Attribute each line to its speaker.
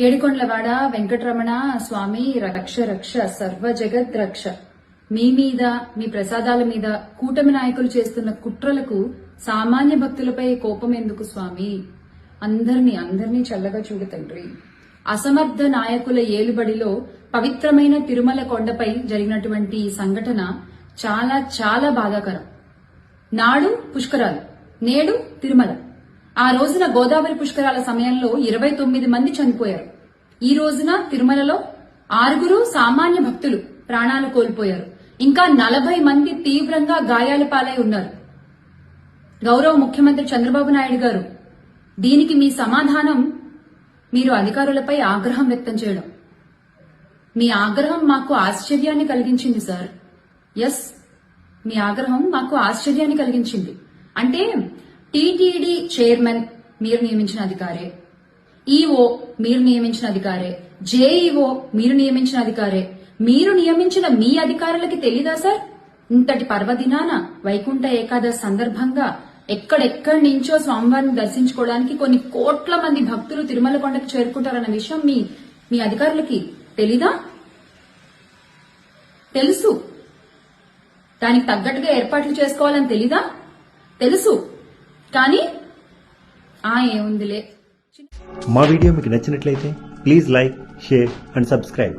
Speaker 1: ఏడికొండలవాడ వెంకటరమణ స్వామి రక్ష రక్ష సర్వ జగత్ రక్ష. మీ మీద మీ ప్రసాదాల మీద కూటమి నాయకులు చేస్తున్న కుట్రలకు సామాన్య భక్తులపై కోపం ఎందుకు స్వామి? అందరినీ అందరినీ చల్లగా చూడు తండ్రి. అసమర్థ నాయకుల ఏలుబడిలో పవిత్రమైన తిరుమల కొండపై జరిగినటువంటి ఈ సంఘటన చాలా చాలా బాధాకరం. నాడు పుష్కరాలు నేడు తిరుమల. ఆ రోజున గోదావరి పుష్కరాల సమయంలో ఇరవై తొమ్మిది మంది చనిపోయారు. ఈ రోజున తిరుమలలో ఆరుగురు సామాన్య భక్తులు ప్రాణాలు కోల్పోయారు. ఇంకా నలభై మంది తీవ్రంగా గాయాల పాలై ఉన్నారు. గౌరవ ముఖ్యమంత్రి చంద్రబాబు నాయుడు గారు దీనికి మీ సమాధానం మీరు అధికారులపై ఆగ్రహం వ్యక్తం చేయడం. మీ ఆగ్రహం మాకు ఆశ్చర్యాన్ని కలిగించింది సార్. ఎస్ మీ ఆగ్రహం మాకు ఆశ్చర్యాన్ని కలిగించింది. అంటే టీటీడీ చైర్మన్ మీరు నియమించిన అధికారే. ఈఓ మీరు నియమించిన అధికారే. జేఈఓ మీరు నియమించిన అధికారే. మీరు నియమించిన మీ అధికారులకి తెలీదా సార్? ఇంతటి పర్వదినాన వైకుంఠ ఏకాదశి సందర్భంగా ఎక్కడెక్కడి నుంచో స్వామివారిని దర్శించుకోవడానికి కొన్ని కోట్ల మంది భక్తులు తిరుమల కొండకు చేరుకుంటారన్న విషయం మీ మీ అధికారులకి తెలీదా? తెలుసు. దానికి తగ్గట్టుగా ఏర్పాట్లు చేసుకోవాలని తెలీదా? తెలుసు. కానీ ఆ ఏముందిలే.
Speaker 2: మా వీడియో మీకు నచ్చినట్లయితే please like share and subscribe